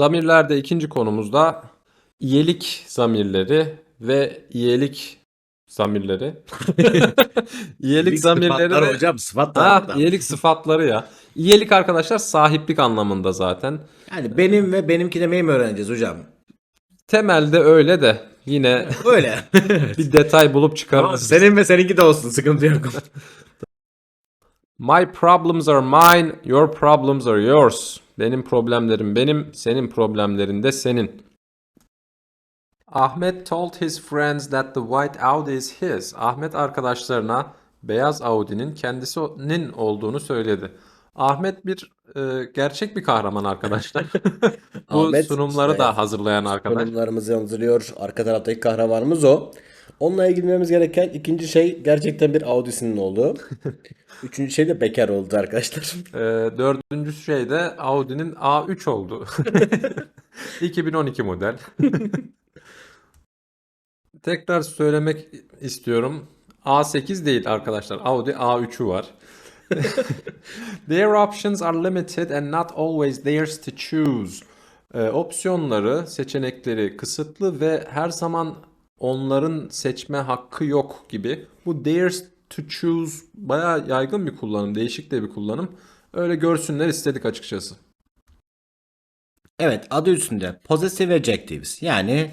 Zamirlerde ikinci konumuzda iyelik zamirleri ve iyelik zamirleri. iyelik zamirleri Sıfatlar ve... hocam sıfatlar. Ha, iyelik sıfatları ya. İyelik arkadaşlar sahiplik anlamında zaten. Yani benim ve benimki demeyi mi öğreneceğiz hocam? Temelde öyle de yine Öyle. bir detay bulup çıkarırız. senin ve seninki de olsun sıkıntı yok. My problems are mine, your problems are yours. Benim problemlerim benim, senin problemlerin de senin. Ahmet told his friends that the white Audi is his. Ahmet arkadaşlarına beyaz Audi'nin kendisinin olduğunu söyledi. Ahmet bir e, gerçek bir kahraman arkadaşlar. Bu Ahmet, sunumları işte, da hazırlayan arkadaş. Konumlarımızı hazırlıyor. Arka taraftaki kahramanımız o. Onunla ilgilenmemiz gereken ikinci şey gerçekten bir Audi'sinin olduğu. Üçüncü şey de bekar oldu arkadaşlar. E, dördüncü şey de Audi'nin A3 oldu. 2012 model. Tekrar söylemek istiyorum. A8 değil arkadaşlar. Audi A3'ü var. Their options are limited and not always theirs to choose. Ee, opsiyonları, seçenekleri kısıtlı ve her zaman onların seçme hakkı yok gibi. Bu theirs to choose bayağı yaygın bir kullanım, değişik de bir kullanım. Öyle görsünler istedik açıkçası. Evet adı üstünde possessive adjectives yani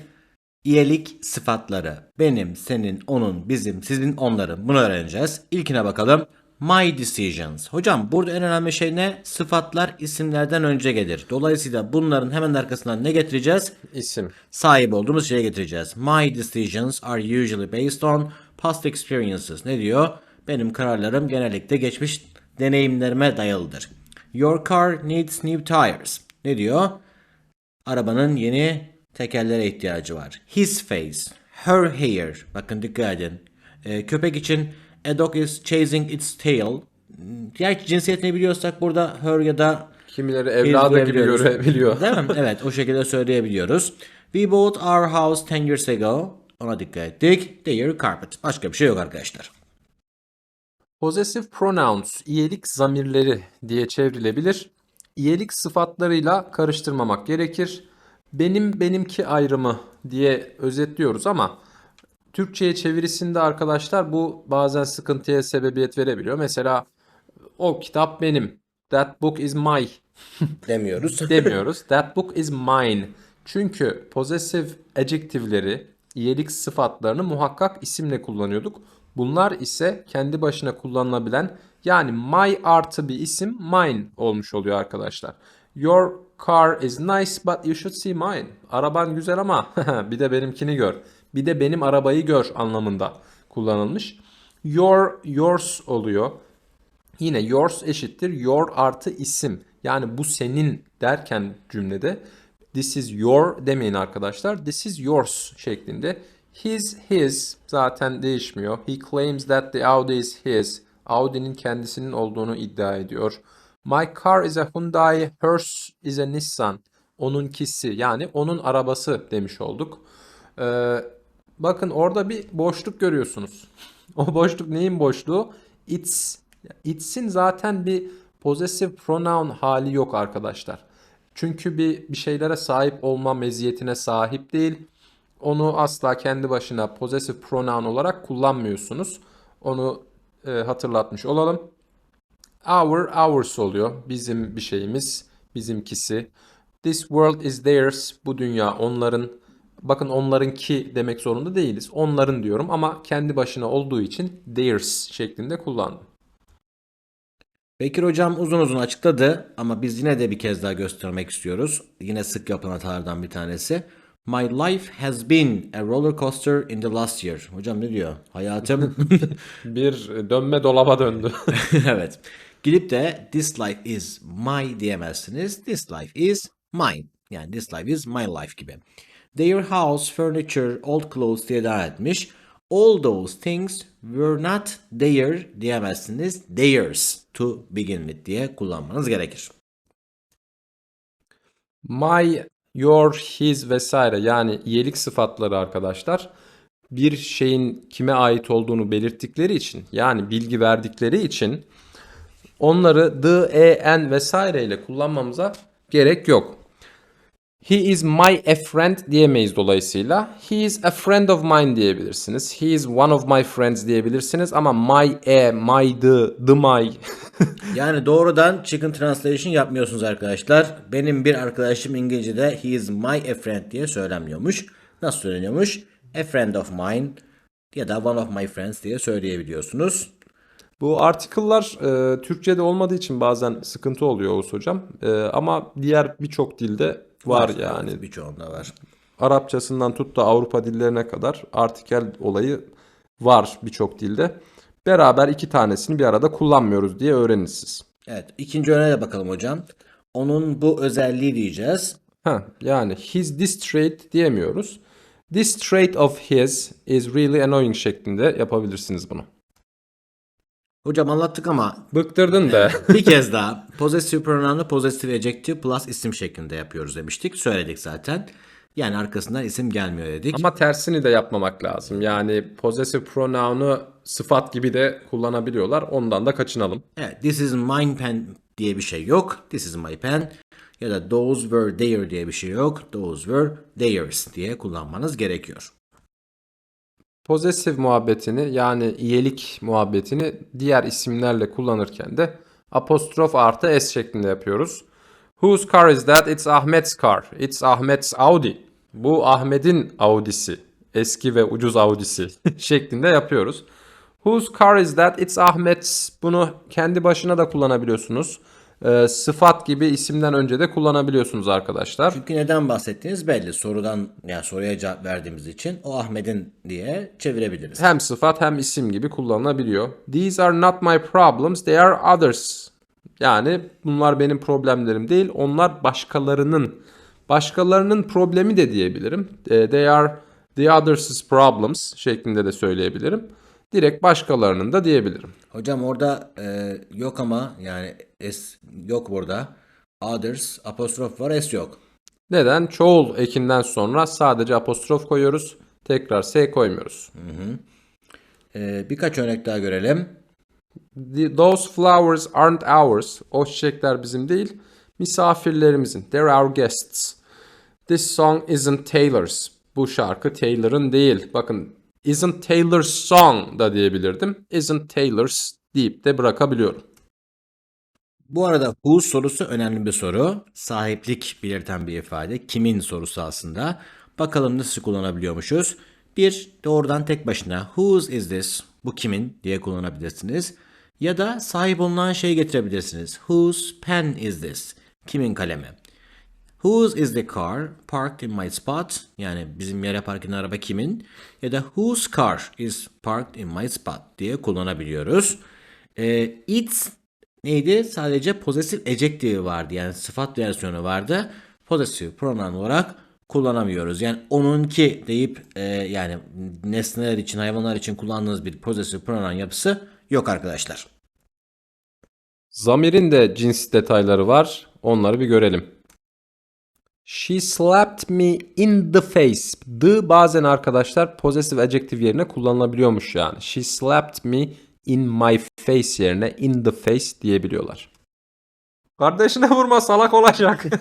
iyilik sıfatları. Benim, senin, onun, bizim, sizin, onların. Bunu öğreneceğiz. İlkine bakalım. My decisions. Hocam burada en önemli şey ne? Sıfatlar isimlerden önce gelir. Dolayısıyla bunların hemen arkasından ne getireceğiz? İsim. Sahip olduğumuz şeye getireceğiz. My decisions are usually based on past experiences. Ne diyor? Benim kararlarım genellikle geçmiş deneyimlerime dayalıdır. Your car needs new tires. Ne diyor? Arabanın yeni tekerlere ihtiyacı var. His face, her hair. Bakın dikkat edin. Ee, köpek için a dog is chasing its tail. Diğer cinsiyetini biliyorsak burada her ya da Kimileri evladı gibi görebiliyor. Değil mi? Evet o şekilde söyleyebiliyoruz. We bought our house 10 years ago. Ona dikkat ettik. Their carpet. Başka bir şey yok arkadaşlar. Possessive pronouns, iyelik zamirleri diye çevrilebilir. İyelik sıfatlarıyla karıştırmamak gerekir. Benim benimki ayrımı diye özetliyoruz ama Türkçe'ye çevirisinde arkadaşlar bu bazen sıkıntıya sebebiyet verebiliyor. Mesela o kitap benim. That book is my Demiyoruz. demiyoruz. That book is mine. Çünkü possessive adjective'leri, iyelik sıfatlarını muhakkak isimle kullanıyorduk. Bunlar ise kendi başına kullanılabilen yani my artı bir isim mine olmuş oluyor arkadaşlar. Your car is nice but you should see mine. Araban güzel ama bir de benimkini gör. Bir de benim arabayı gör anlamında kullanılmış. Your, yours oluyor. Yine yours eşittir your artı isim. Yani bu senin derken cümlede this is your demeyin arkadaşlar. This is yours şeklinde. His, his zaten değişmiyor. He claims that the Audi is his. Audi'nin kendisinin olduğunu iddia ediyor. My car is a Hyundai, hers is a Nissan. Onunkisi yani onun arabası demiş olduk. Ee, bakın orada bir boşluk görüyorsunuz. O boşluk neyin boşluğu? It's. It's'in zaten bir possessive pronoun hali yok arkadaşlar. Çünkü bir, bir şeylere sahip olma meziyetine sahip değil. Onu asla kendi başına possessive pronoun olarak kullanmıyorsunuz. Onu e, hatırlatmış olalım. Our, ours oluyor. Bizim bir şeyimiz, bizimkisi. This world is theirs. Bu dünya onların. Bakın onlarınki demek zorunda değiliz. Onların diyorum ama kendi başına olduğu için theirs şeklinde kullandım. Bekir hocam uzun uzun açıkladı ama biz yine de bir kez daha göstermek istiyoruz. Yine sık yapılan hatalardan bir tanesi. My life has been a roller coaster in the last year. Hocam ne diyor? Hayatım Bir dönme dolaba döndü. evet. Gidip de this life is my diyemezsiniz. This life is mine. Yani this life is my life gibi. Their house, furniture, old clothes diye devam etmiş. All those things were not their diyemezsiniz. Theirs to begin with diye kullanmanız gerekir. My, your, his vesaire yani iyilik sıfatları arkadaşlar bir şeyin kime ait olduğunu belirttikleri için yani bilgi verdikleri için onları the, e, en vesaire ile kullanmamıza gerek yok. He is my a friend diyemeyiz dolayısıyla. He is a friend of mine diyebilirsiniz. He is one of my friends diyebilirsiniz ama my a, my the, the my. Yani doğrudan chicken translation yapmıyorsunuz arkadaşlar. Benim bir arkadaşım İngilizce'de he is my a friend diye söylenmiyormuş. Nasıl söyleniyormuş? A friend of mine ya da one of my friends diye söyleyebiliyorsunuz. Bu article'lar e, Türkçe'de olmadığı için bazen sıkıntı oluyor Oğuz hocam. E, ama diğer birçok dilde var, yani. Evet, birçoğunda var. Arapçasından tut da Avrupa dillerine kadar artikel olayı var birçok dilde. Beraber iki tanesini bir arada kullanmıyoruz diye öğrenin siz. Evet ikinci örneğe de bakalım hocam. Onun bu özelliği diyeceğiz. Ha, yani his this trait diyemiyoruz. This trait of his is really annoying şeklinde yapabilirsiniz bunu. Hocam anlattık ama Bıktırdın be. bir kez daha possessive pronoun'u possessive adjective plus isim şeklinde yapıyoruz demiştik. Söyledik zaten. Yani arkasından isim gelmiyor dedik. Ama tersini de yapmamak lazım. Yani possessive pronoun'u sıfat gibi de kullanabiliyorlar. Ondan da kaçınalım. Evet, this is mine pen diye bir şey yok. This is my pen. Ya da those were their diye bir şey yok. Those were theirs diye kullanmanız gerekiyor. Possessive muhabbetini yani iyelik muhabbetini diğer isimlerle kullanırken de apostrof artı s şeklinde yapıyoruz. Whose car is that? It's Ahmet's car. It's Ahmet's Audi. Bu Ahmet'in Audi'si. Eski ve ucuz Audi'si şeklinde yapıyoruz. Whose car is that? It's Ahmet's. Bunu kendi başına da kullanabiliyorsunuz. Ee, sıfat gibi isimden önce de kullanabiliyorsunuz arkadaşlar. Çünkü neden bahsettiğiniz belli. Sorudan yani soruya cevap verdiğimiz için o Ahmet'in diye çevirebiliriz. hem sıfat hem isim gibi kullanılabiliyor. These are not my problems, they are others. Yani bunlar benim problemlerim değil, onlar başkalarının. Başkalarının problemi de diyebilirim. Eh, They are the others' problems şeklinde de söyleyebilirim. Direkt başkalarının da diyebilirim. Hocam orada e, yok ama yani s yok burada. Others apostrof var s yok. Neden? Çoğul ekinden sonra sadece apostrof koyuyoruz. Tekrar s koymuyoruz. E, birkaç örnek daha görelim. The- Those flowers aren't ours. O çiçekler bizim değil. Misafirlerimizin. They're our guests. This song isn't Taylor's. Bu şarkı Taylor'ın değil. Bakın isn't Taylor's song da diyebilirdim. Isn't Taylor's deyip de bırakabiliyorum. Bu arada whose sorusu önemli bir soru. Sahiplik belirten bir ifade. Kimin sorusu aslında. Bakalım nasıl kullanabiliyormuşuz. Bir, doğrudan tek başına whose is this? Bu kimin diye kullanabilirsiniz. Ya da sahip olunan şey getirebilirsiniz. Whose pen is this? Kimin kalemi? Whose is the car parked in my spot? Yani bizim yere park eden araba kimin? Ya da whose car is parked in my spot diye kullanabiliyoruz. Ee, it's neydi? Sadece possessive adjective vardı. Yani sıfat versiyonu vardı. Possessive pronoun olarak kullanamıyoruz. Yani onunki deyip e, yani nesneler için, hayvanlar için kullandığınız bir possessive pronoun yapısı yok arkadaşlar. Zamirin de cins detayları var. Onları bir görelim. She slapped me in the face. The bazen arkadaşlar possessive adjective yerine kullanılabiliyormuş yani. She slapped me in my face yerine in the face diyebiliyorlar. Kardeşine vurma salak olacak.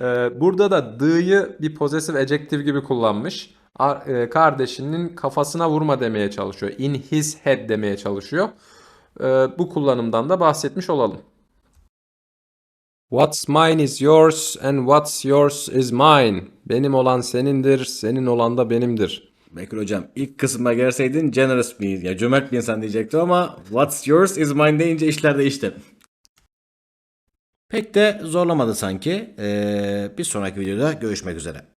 Ee, burada da the'yı bir possessive adjective gibi kullanmış. E, Kardeşinin kafasına vurma demeye çalışıyor. In his head demeye çalışıyor. Ee, bu kullanımdan da bahsetmiş olalım. What's mine is yours and what's yours is mine. Benim olan senindir, senin olan da benimdir. Bekir hocam ilk kısma gelseydin generous bir ya cömert bir insan diyecektim ama what's yours is mine deyince işler değişti. Pek de zorlamadı sanki. Ee, bir sonraki videoda görüşmek üzere.